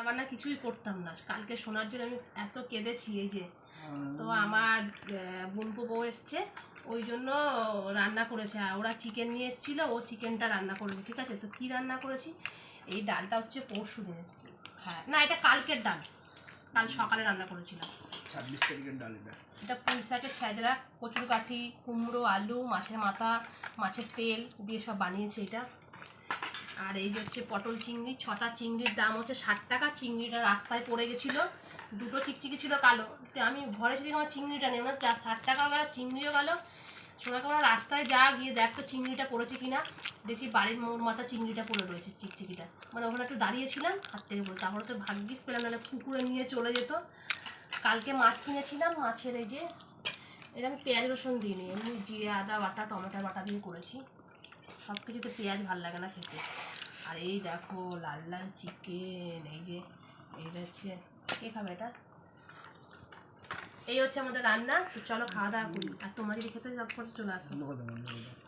আবার না কিছুই করতাম না। কালকে শোনার জন্য আমি এত কেঁদেছি এই যে। তো আমার বোনপো বউ এসছে ওই জন্য রান্না করেছে। আর ওরা চিকেন নিয়ে এসেছিল ও চিকেনটা রান্না করেছে ঠিক আছে? তো কি রান্না করেছি? এই ডালটা হচ্ছে পরশু দিনের হ্যাঁ। না এটা কালকের ডাল। কাল সকালে রান্না করেছিলাম। ছাব্বিশ তারিখের ডাল এটা। এটা পুঁই শাকের ছ্যাঁচড়া কচুর কাঠি কুমড়ো আলু মাছের মাথা মাছের তেল দিয়ে সব বানিয়েছে এটা। আর এই হচ্ছে পটল চিংড়ি, ছটা চিংড়ির দাম হচ্ছে ষাট টাকা। চিংড়িটা রাস্তায় পড়ে গেছিল। দুটো চিকচিকি ছিল কালো। তো আমি ঘরে ছিলাম আমার চিংড়িটা নেই। আমার যা ষাট টাকাও গেল, চিংড়িও গেল। সোনাকে আমরা রাস্তায় যা গিয়ে দেখ তো চিংড়িটা পড়েছে কিনা। দেখছি বাড়ির মোড় মাথা চিংড়িটা পড়ে রয়েছে চিকচিকিটা। মানে ওখানে একটু দাঁড়িয়েছিলাম, হাত থেকে বলতে, তারপরে তো ভাগ্যিস পেলাম না পুকুরে নিয়ে চলে যেত। কালকে মাছ কিনেছিলাম, মাছের এই যে এটা আমি পেঁয়াজ রসুন দিইনি, এমনি জিরে, আদা, বাটা টমেটো বাটা দিয়ে করেছি। সব কিছুতে পেঁয়াজ ভালো লাগে না খেতে। আর এই দেখো, লাল লাল চিকেন এই যে এইটা হচ্ছে, কে খাবে এটা? এই হচ্ছে আমাদের রান্না, তো চলো খাওয়া দাওয়া করি। আর তোমার যদি খেতে সব করে চলে আসো।